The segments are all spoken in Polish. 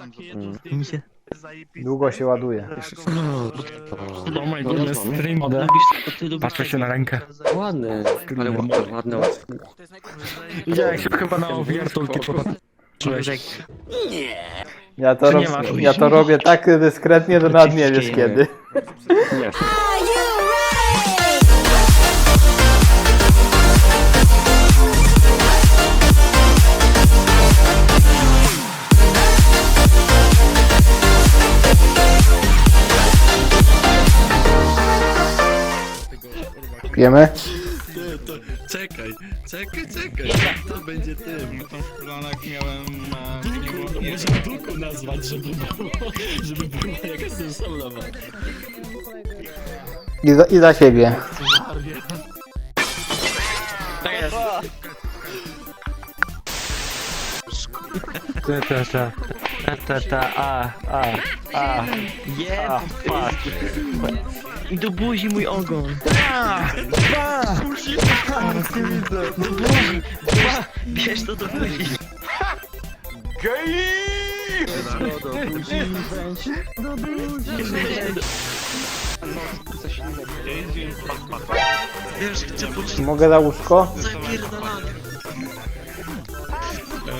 takie zdjęcie Mi się... zajebiste. Długo się ładuje. Oh my goodness, stream mode. Lubisz, to ty lubisz Patrzę się na rękę. Ładne, ale ładne, ładne. Widziałeś chyba na wiertul, tylko patrzyłeś. Ja to, Czy rob... nie masz? ja to robię tak dyskretnie, że nawet nie wiesz kiedy. Nie. Pijemy? Czekaj, czekaj, czekaj. To będzie tym. Tam w planach miałem... e, Może duku nazwać, żeby było, żeby było jak jestem solowa. I za, I za siebie. Ta, ta, ta. Ta, ta, ta, a, a, a. Je, A, fuck. do buzi mój ogon. Do buzi. Ba, bierz to do buzi. Wiesz, chcę poczuć Mogę za łóżko? zapierdolanie.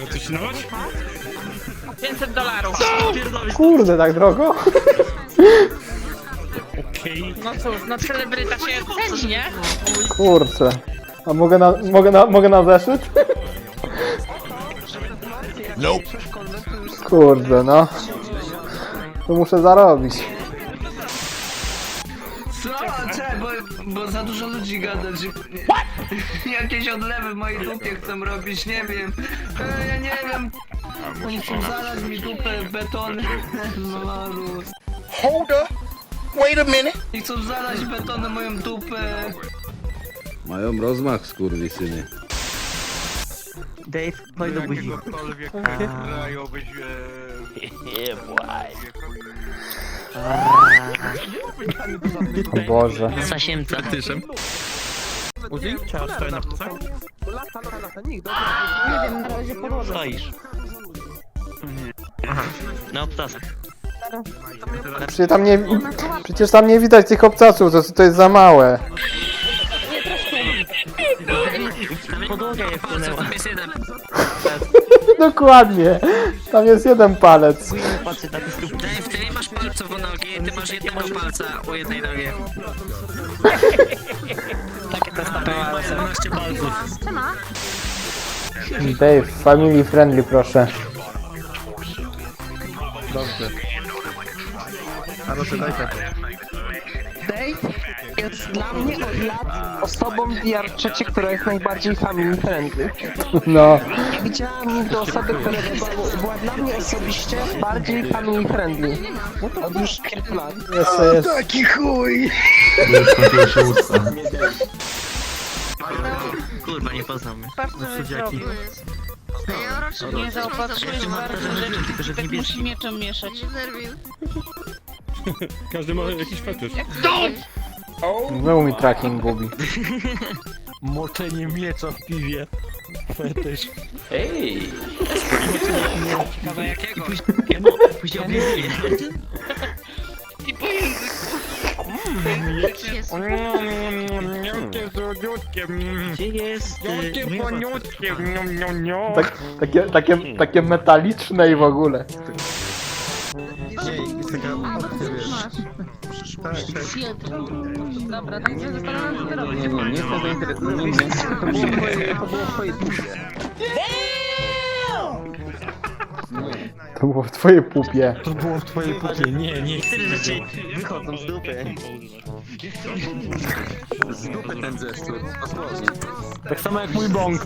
e, Coś nalać? 500 dolarów. Kurde, tak drogo? Okej. No cóż, no celebryta się ceni, nie? Kurczę. A mogę na, mogę na, mogę na zeszyt? Kurde, no. To muszę zarobić. Co? Czemu? Bo, bo za dużo ludzi gada, że jakieś odlewy w mojej dupie chcą robić, nie wiem. E, ja nie wiem. Oni chcą zalać mi dupę betonem. Marus. Hold up. Wait a minute. I chcą zalać betonem moją dupę. Mają rozmach, skurwysyny. Dave, chodź do buzi. Jakiegokolwiek kraju byś... O Boże. Zasiemca. Uzi? Trzeba stoi na plecach? Stoisz. Aha, na obcasach. Przecież tam nie, przecież tam nie widać tych obcasów, to, to jest za małe. Dokładnie. Tam jest jeden palec. Patrzcie, ty nie masz palców u nogi, ty masz jednego palca u jednej nogi. Takie to stopy. 12 palców. Dave, family friendly proszę. Dave jest dla mnie od lat osobą VR3, która jest najbardziej family friendly. No. Nie widziałam nigdy osoby, która by była- była dla mnie osobiście bardziej family friendly. Od już kilku lat. Jest, jest. Kurwa, nie poznam. Patrz co mi zrobił. Nie zaopatrzyłeś bardzo rzeczy, tylko że w tak musi mieczem mieszać. Każdy ma jakiś fetysz. Znowu mi tracking gubi. Moczenie miecza w piwie. Fetysz. Ciekawe jakiego? Później oblizuję. I po języku. Jakie słodziutkie. mm. Gdzie jest... y, Jakie babcia? poniutkie. niom. Tak, takie, takie, takie metaliczne i w ogóle. Dobra, tak się zastanawiam, co ty robisz. Nie, nie. To było twoje, to było twoje dupie. To było w twojej pupie. To było w twojej pupie. Nie, nie. Cztery rzeczy wychodzą z dupy. Z dupy ten ostrożnie. Tak samo jak mój bąk.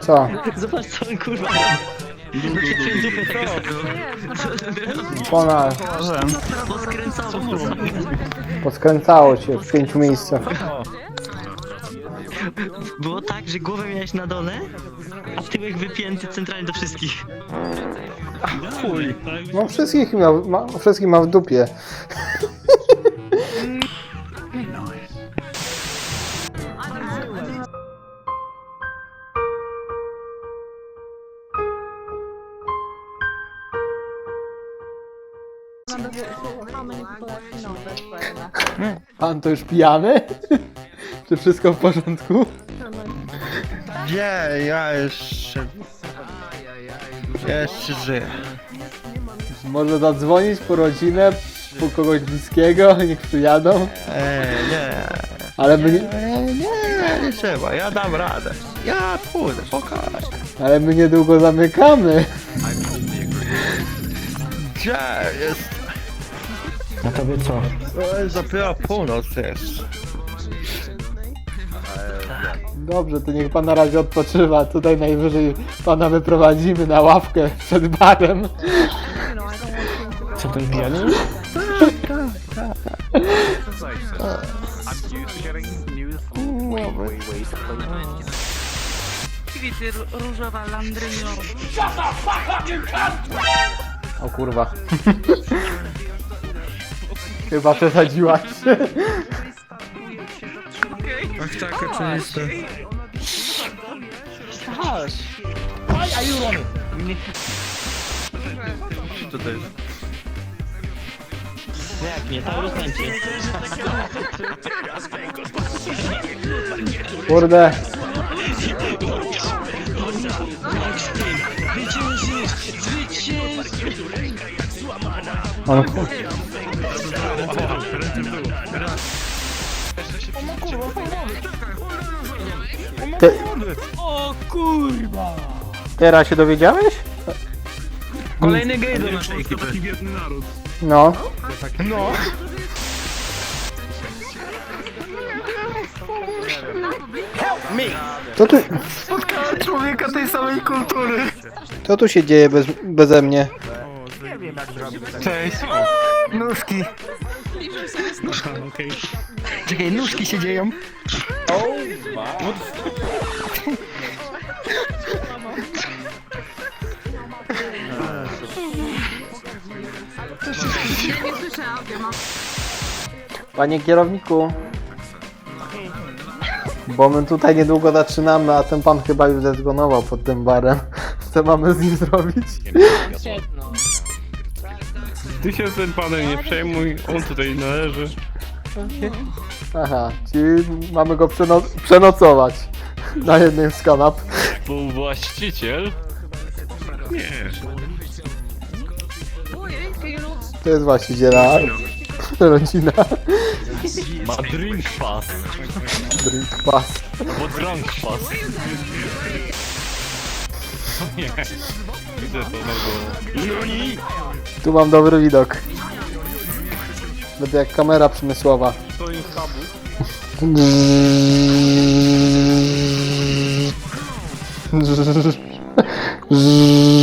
Co? Zobacz co on kurwa Ponad. Poskręcało. Poskręcało cię w pięciu miejscach. Było tak, że głowę miałeś na dole, a tyłek wypięty centralnie do wszystkich. Chuj. No wszystkich miał, ma, wszystkich ma w dupie. Pan to już pijany? Czy wszystko w porządku? Nie, ja jeszcze... Jeszcze żyję. Może zadzwonić po rodzinę, po kogoś bliskiego, niech przyjadą. Eee, nie. Ale my nie, Eee, nie, nie trzeba, ja dam radę. Ja pójdę, spokojnie. ale my niedługo zamykamy. Gdzie jest? A tobie co? To jest dopiero północ jest. Dobrze, to niech pan na razie odpoczywa. Tutaj najwyżej pana wyprowadzimy na ławkę przed barem. Co ten pijany? Widzę różowa landrynio. O kurwa. Chyba przesadziłaś. Ach tak, oczywiste. Co to jest? Jak nie, to będzie. Kurde. On... Teraz się dowiedziałeś? Kolejny gej do naszej ekipy. No. No. Co tu, Człowieka tej samej kultury. co tu się dzieje bez, beze mnie? Cześć. Nóżki. Czekaj, nóżki się dzieją. Panie kierowniku. Bo my tutaj niedługo zaczynamy, a ten pan chyba już zezgonował pod tym barem. Co mamy z nim zrobić? Ty się tym panem nie przejmuj, on tutaj należy. Aha, czyli mamy go przeno przenocować na jednym z kanap. Był właściciel. To jest właściciela rodzina. Ma drink pass. Drink pass. Bo drunk pass. Widzę to na Tu mam dobry widok. Będę jak kamera przemysłowa. To jest tabu.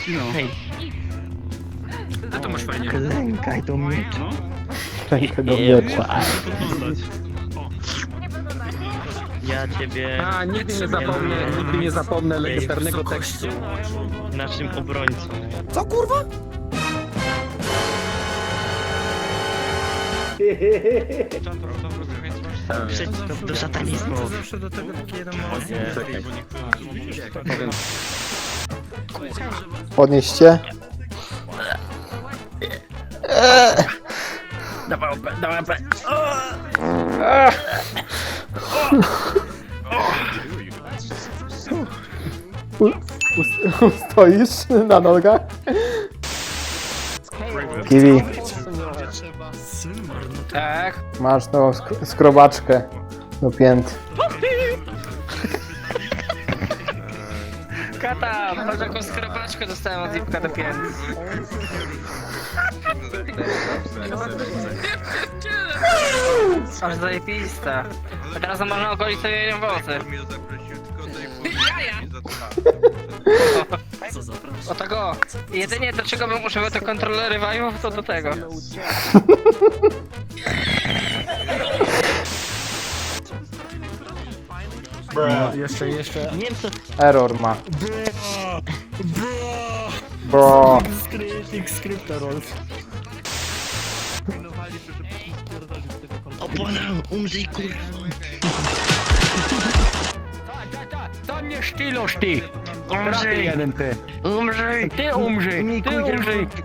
Co właścino? No to masz fajnie. Klękaj do miecza. No. Klękaj do miecza. Ja ciebie... A, nigdy nie zapomnę, nigdy nie zapomnę legendarnego tekstu. Naszym obrońcą. Przeciw do satanizmu. Zawsze do tego taki jeden mały... Podnieście. U- Stoisz na nogach? Kiwi, Tak. masz nową sk- skrobaczkę do pięt. Kata, patrz jaką skrobaczkę dostałem od Zipka do pięt. Aż zajebista. A teraz można ogolić sobie jej włosy. O tego. Jedynie do czego bym używał to kontrolery wajów, to do tego. Jeszcze, jeszcze. Nie wiem co... Error ma. Bro. Opona, umrzyj kurwa. To nie sztylosz ty! Umrzyj! jeden ty! Umrzyj! Ty umrzyj! Ty umrzyj! Ty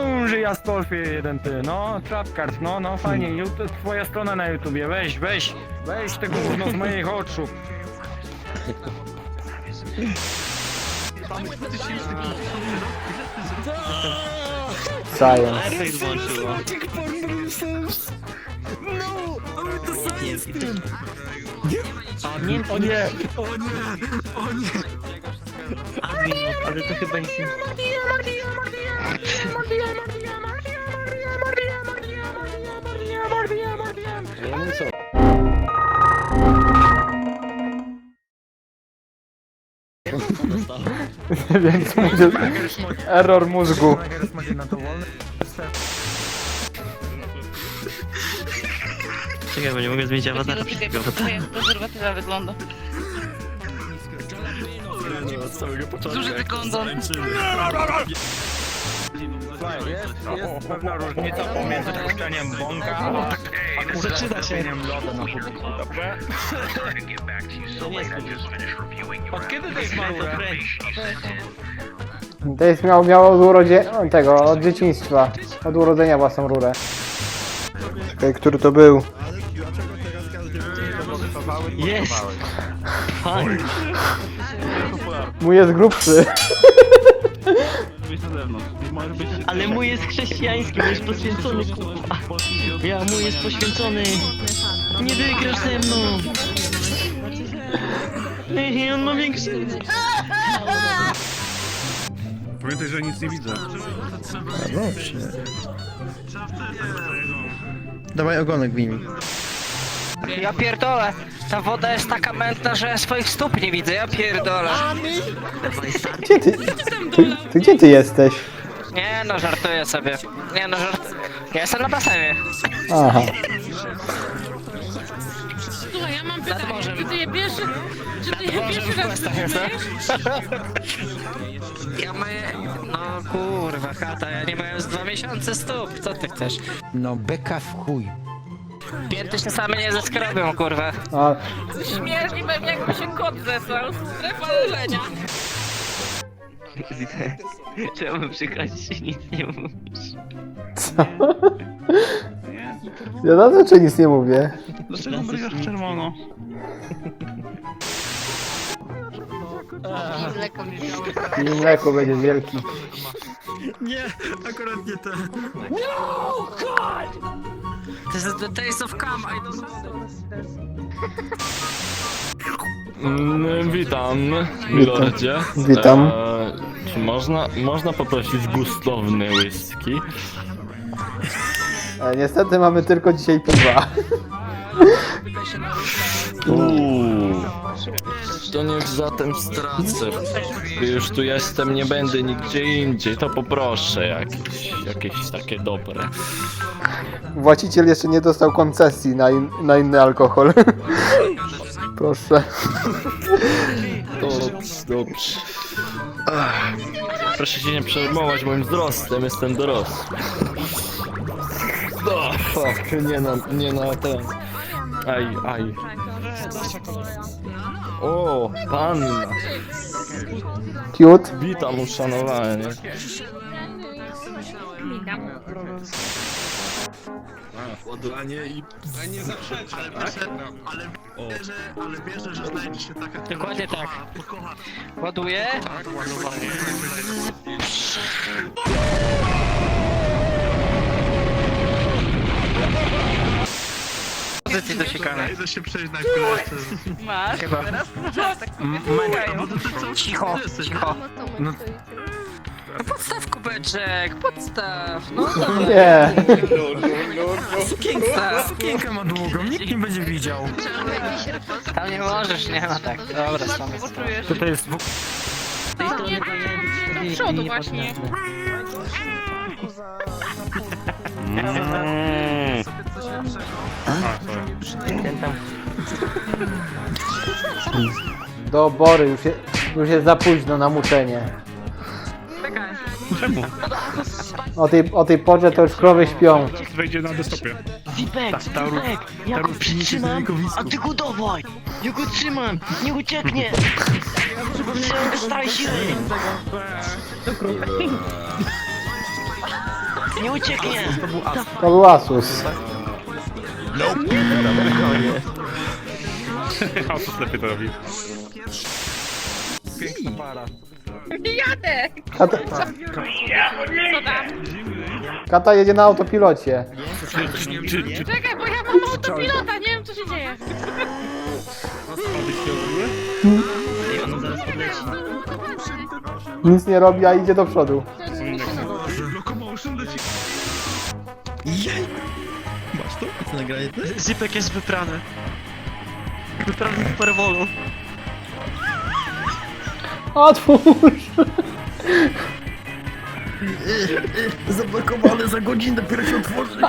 umrzyj, Astolfie jeden ty, no, Trapcard, no, no, fajnie, YouTube, twoja strona na YouTubie, weź, weź, weź tego gówno z moich oczu. Science. Efekt włączyło. O nie! Admin, ale to chyba nic nie... Więc mówię, error mózgu. Czekaj, bo nie mogę zmienić awatara. Prezerwatywa wygląda. Duży wykondon. Jest pewna różnica pomiędzy puszczeniem bąka a Zaczyna się. lodu na publiku, dobrze? Jest Od kiedy to jest małe? To jest miał, miał od urodzie, tego, od dzieciństwa. Od urodzenia własną rurę. Czekaj, który to był? Jest! Fajnie. Mój jest grubszy. Ale mój jest chrześcijański, mój jest poświęcony, kurwa. Ja, mój jest poświęcony. Nie wygrasz ze mną. Ej, on ma większy... Pamiętaj, że nic nie widzę. Dawaj ogonek Wimi. Ja pierdolę. Ta woda jest taka mętna, że ja swoich stóp nie widzę, ja pierdolę. Gdzie ty? Ty, ty gdzie ty jesteś? Nie no, żartuję sobie. Nie no, żart... Ja jestem na basenie. Aha. Słuchaj, ja mam pytanie, morzem. czy ty je pierwszy... Czy ty je pierwszy raz Ja maję... No kurwa, chata, ja nie miałem z dwa miesiące stóp, co ty chcesz? No beka w chuj. Pięty się same nie zeskrobią, kurwa. A, Śmierdzi pewnie jakby się kot zesłał. Strefa leżenia. Czemu przykrać się nic nie mówisz? co? Ja na to czy nic nie mówię? Dlaczego mrygasz w czerwono? I mleko będzie wielki. Nie, akurat nie ten. To jest the taste of cum, I don't Mm, witam, milordzie. Witam. E, czy można, można poprosić gustowny whisky? E, niestety mamy tylko dzisiaj piwa. Uuu, to niech zatem stracę. Już tu jestem, nie będę nigdzie indziej, to poproszę jakieś, jakieś takie dobre. Właściciel jeszcze nie dostał koncesji na, in, na inny alkohol. Proszę. Dobrze, dobrze. Ach, proszę się nie przejmować moim wzrostem, jestem dorosły. Oh, fuck, nie na, nie na ten. Aj, aj. O, panna. Cute. Witam uszanowanie. Odlanie i... A nie zaprzeczę, ale wierzę, ale wierzę, ale wierzę, że znajdzie się taka... Dokładnie tak. Ładuję. Pozycji do sikania. Idę się przejść na chwilę jeszcze. Masz? Chyba. Cicho, cicho. No podstaw kubeczek, podstaw. No dobra. Nie. Sukienka. Sukienkę ma długą, nikt nie będzie widział. Tam nie możesz, nie ma tak. Dobra, sam. Poczujesz. To jest w... Do przodu właśnie. Do Bory, już, je, już jest za późno na muczenie. O tej, o tej porze to już krowy śpią. Wejdzie na. Zipek, Zipek, ja go przytrzymam, a ty go dawaj! Ja go trzymam, nie ucieknie! Z całej siły! Nie ucieknie! To był Asus. Asus lepiej to robi. Jadę! Kata, Co tam? kata jedzie na autopilocie. Czekaj, bo ja mam autopilota, nie wiem co się dzieje. Nic nie robi, a idzie do przodu. To? Zipek jest wyprany. Wyprany w perwolu. Otwórz! Zablokowane za godzinę, dopiero się otworzy.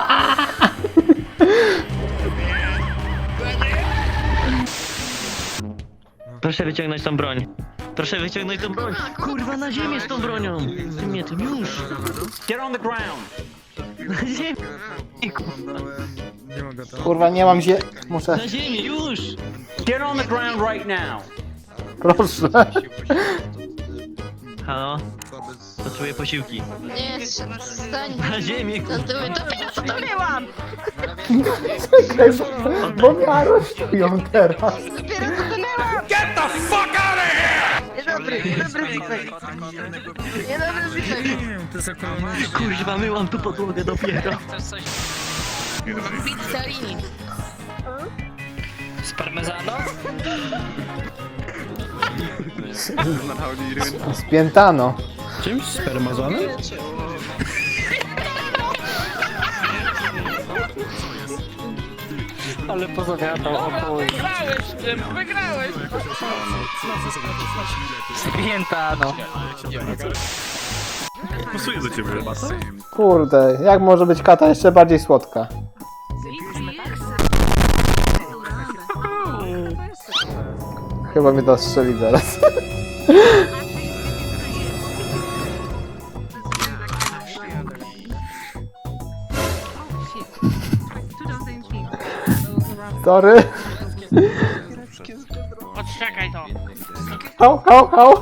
Proszę wyciągnąć tą broń. Proszę wyciągnąć tą broń. Kurwa, na ziemię z tą bronią. Ty mnie tym już. Get on the ground! Na ziemię. Kurwa, Kurwa, nie mam zie... Muszę... Na ziemię, już. Get on the ground right now! Proszę. Halo? Potrzebuję posiłki. Nie, stań. Na ziemię, kurwa. Dopiero co to! Czekaj, bo, bo mnie aresztują teraz. Dopiero co to byłam! Get the fuck out of here! Niedobry, niedobry Zipek. Niedobry Zipek. Kurwa, myłam tu podłogę dopiero. Pizzalini. Z parmezanu? Spiętano. Czymś? Spermazonem? Ale pozawiadał o chuj. Wygrałeś tym, wygrałeś! Spiętano. Pasuje do ciebie. Kurde, jak może być kata jeszcze bardziej słodka? Chyba mnie to strzeli zaraz. Sorry. Odczekaj to. Hał, hał, hał.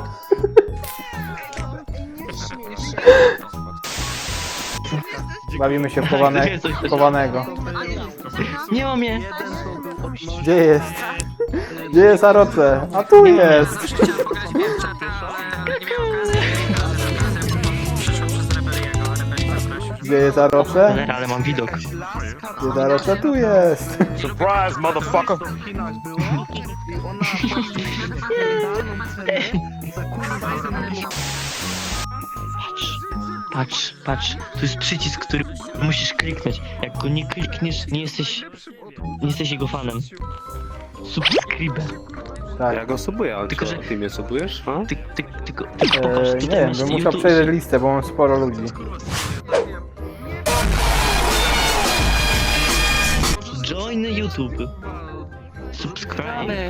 Bawimy się w chowane, chowanego. Nie mam je. Gdzie jest? Gdzie jest Aroce? A tu jest! Gdzie jest Aroce? Cholera, ale mam widok. Gdzie jest Aroce? Tu jest! Surprise, motherfucker! Patrz, patrz, to jest przycisk, który musisz kliknąć. Jak go nie klikniesz, nie jesteś, nie jesteś jego fanem. Subscribe. Tak. go subuję, ale Tylko, że- ty mnie subujesz? A? Ty, ty, tylko, ty popatrz, Eee, nie tutaj wiem, masz bym musiał YouTube- przejrzeć listę, bo mam sporo ludzi. Join YouTube. Subscribe.